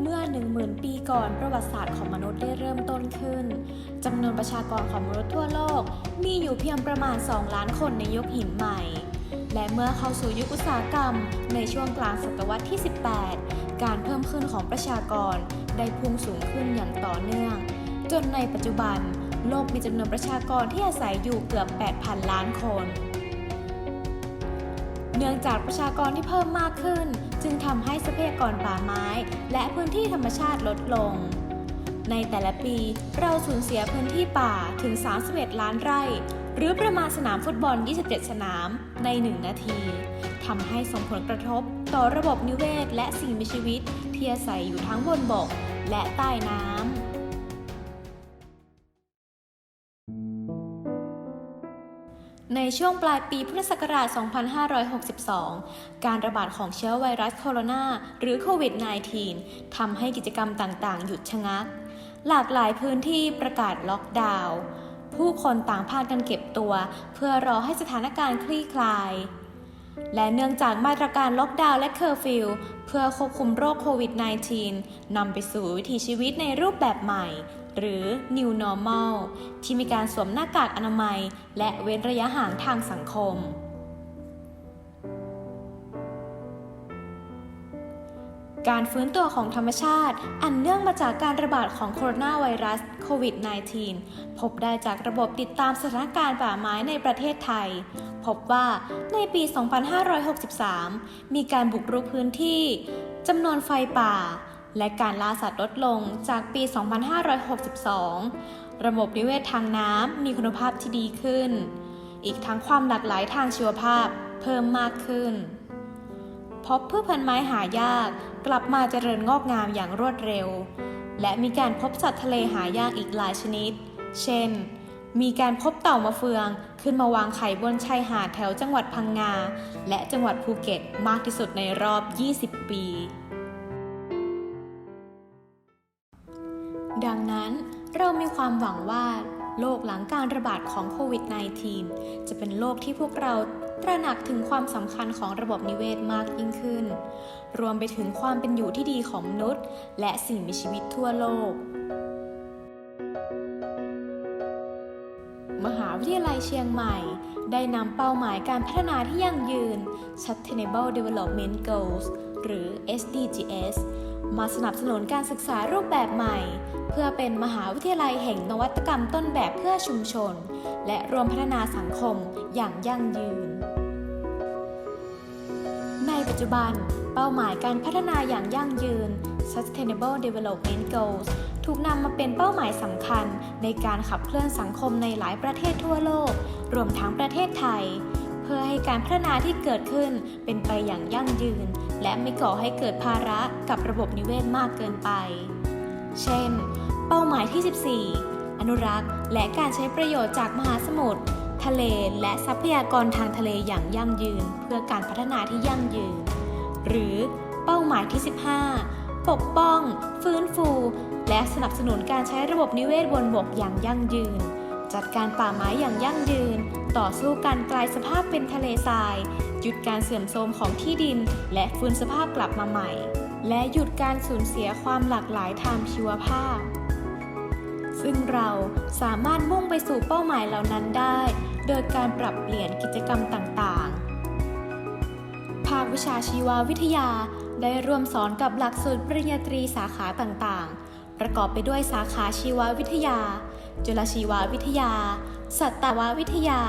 เมื่อ 10,000 ปีก่อนประวัติศาสตร์ของมนุษย์ได้เริ่มต้นขึ้นจำนวนประชากรของมนุษย์ทั่วโลก มีอยู่เพียงประมาณ 2 ล้านคนในยุคหินใหม่ และเมื่อเข้าสู่ยุคอุตสาหกรรม ในช่วงกลางศตวรรษที่ 18 การเพิ่มขึ้นของประชากรได้พุ่งสูงขึ้นอย่างต่อเนื่อง จนในปัจจุบัน โลกมีจำนวนประชากรที่อาศัยอยู่เกือบ 8,000 ล้านคน เนื่องจากประชากรที่เพิ่มมากขึ้น จึงทำให้ทรัพยากรป่าไม้ และพื้นที่ธรรมชาติลดลง ในแต่ละปีเราสูญเสียพื้นที่ป่าถึง 31 ล้านไร่ หรือประมาณสนามฟุตบอล 27 สนามใน 1 นาทีทำให้ส่งผลกระทบต่อระบบนิเวศ และสิ่งมีชีวิตที่อาศัยอยู่ทั้งบนบกและใต้น้ำ ในช่วงปลายปีพุทธศักราช 2562 การระบาดของเชื้อไวรัสโคโรนาหรือโควิด -19 ทำให้กิจกรรมต่างๆ หยุดชะงัก หลากหลายพื้นที่ประกาศล็อกดาวน์ ผู้คนต่างพากันเก็บตัว เพื่อรอให้สถานการณ์คลี่คลาย และเนื่องจากมาตรการล็อกดาวน์และเคอร์ฟิวเพื่อควบคุมโรคโควิด -19 นำไปสู่วิถีชีวิตในรูปแบบใหม่ หรือ New Normal ที่มีการสวมหน้ากากอนามัย และเว้นระยะห่างทางสังคม การฟื้นตัวของธรรมชาติ อันเนื่องมาจากการระบาดของโคโรนาไวรัสโควิด -19 พบได้จากระบบติดตามสถานการณ์ป่าไม้ในประเทศไทย พบว่าในปี 2563 มีการบุกรุกพื้นที่จำนวนไฟป่า และการล่าสัตว์ลดลงจากปี 2562 ระบบนิเวศทางน้ำมีคุณภาพที่ดีขึ้น อีกทั้งความหลากหลายทางชีวภาพเพิ่มมากขึ้น พบพืชพันธุ์ไม้หายากกลับมาเจริญงอกงามอย่างรวดเร็ว และมีการพบสัตว์ทะเลหายากอีกหลายชนิด เช่น มีการพบเต่ามะเฟืองขึ้นมาวางไข่บนชายหาดแถวจังหวัดพังงา และจังหวัดภูเก็ตมากที่สุดในรอบ 20 ปี ดังนั้นเรามีความหวังว่าโลกหลังการระบาดของโควิด -19 จะเป็นโลกที่พวกเราตระหนักถึงความสำคัญของระบบนิเวศมากยิ่งขึ้น รวมไปถึงความเป็นอยู่ที่ดีของมนุษย์ และสิ่งมีชีวิตทั่วโลก มหาวิทยาลัยเชียงใหม่ ได้นำเป้าหมายการพัฒนาที่ยั่งยืน Sustainable Development Goals หรือ SDGs มาสนับสนุนการศึกษารูปแบบใหม่ เพื่อเป็นมหาวิทยาลัยแห่งนวัตกรรมต้นแบบเพื่อชุมชน และรวมพัฒนาสังคมอย่างยั่งยืน ในปัจจุบัน เป้าหมายการพัฒนาอย่างยั่งยืน Sustainable Development Goals ถูกนำมาเป็นเป้าหมายสำคัญในการขับเคลื่อนสังคมในหลายประเทศทั่วโลก รวมทั้งประเทศไทย เพื่อให้การพัฒนาที่เกิดขึ้นเป็นไปอย่างยั่งยืนและไม่ก่อให้เกิดภาระกับระบบนิเวศมากเกินไป เช่น เป้าหมายที่ 14 อนุรักษ์ และการใช้ประโยชน์จากมหาสมุทร ทะเล และทรัพยากรทางทะเลอย่างยั่งยืน เพื่อการพัฒนาที่ยั่งยืน หรือเป้าหมายที่ 15 ปกป้อง ฟื้นฟู และสนับสนุนการใช้ระบบนิเวศบนบกอย่างยั่งยืน จัดการป่าไม้อย่างยั่งยืน ต่อสู้การกลายสภาพเป็นทะเลทราย หยุดการเสื่อมโทรมของที่ดิน และฟื้นสภาพกลับมาใหม่ และหยุดการสูญเสียความหลากหลายทางชีวภาพ ซึ่งเราสามารถมุ่งไปสู่เป้าหมายเหล่านั้นได้ โดยการปรับเปลี่ยนกิจกรรมต่างๆ ภาควิชาชีววิทยาได้ร่วมสอนกับหลักสูตรปริญญาตรีสาขาต่างๆ ประกอบไปด้วยสาขาชีววิทยา จุลชีววิทยา สัตววิทยา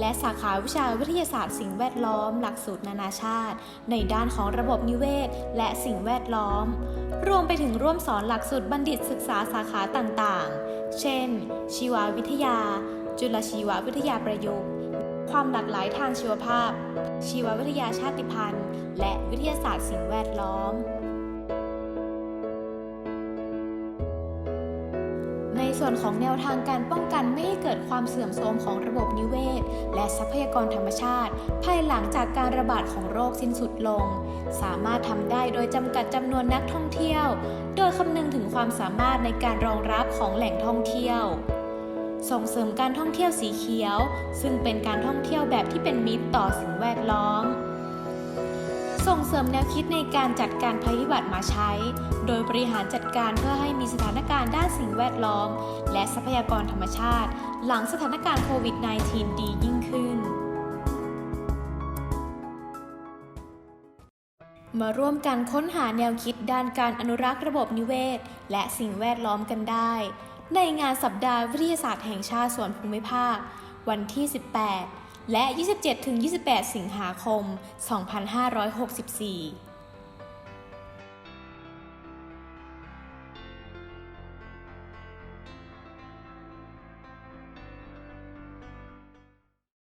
และสาขาวิชาวิทยาศาสตร์สิ่งแวดล้อม หลักสูตรนานาชาติ ในด้านของระบบนิเวศ และสิ่งแวดล้อม รวมไปถึงร่วมสอนหลักสูตรบัณฑิตศึกษาสาขาต่างๆ เช่น ชีววิทยา จุลชีววิทยาประยุกต์ ความหลากหลายทางชีวภาพ ชีววิทยาชาติพันธุ์ และวิทยาศาสตร์สิ่งแวดล้อม ส่วนของแนวทางการป้องกันไม่ให้เกิดความเสื่อมโทรมของระบบนิเวศ และทรัพยากรธรรมชาติ ภายหลังจากการระบาดของโรคสิ้นสุดลง สามารถทำได้โดยจำกัดจำนวนนักท่องเที่ยว โดยคำนึงถึงความสามารถในการรองรับของแหล่งท่องเที่ยวส่งเสริมการท่องเที่ยวสีเขียว ซึ่งเป็นการท่องเที่ยวแบบที่เป็นมิตรต่อสิ่งแวดล้อม ส่งเสริมแนวคิดในการจัดการภัยพิบัติมาใช้ โดยบริหารจัดการเพื่อให้มีสถานการณ์ด้านสิ่งแวดล้อม และทรัพยากรธรรมชาติ หลังสถานการณ์โควิด -19 ดียิ่งขึ้น มาร่วมกันค้นหาแนวคิดด้านการอนุรักษ์ระบบนิเวศ และสิ่งแวดล้อมกันได้ ในงานสัปดาห์วิทยาศาสตร์แห่งชาติส่วนภูมิภาค วันที่ 18 และ 27-28 สิงหาคม 2564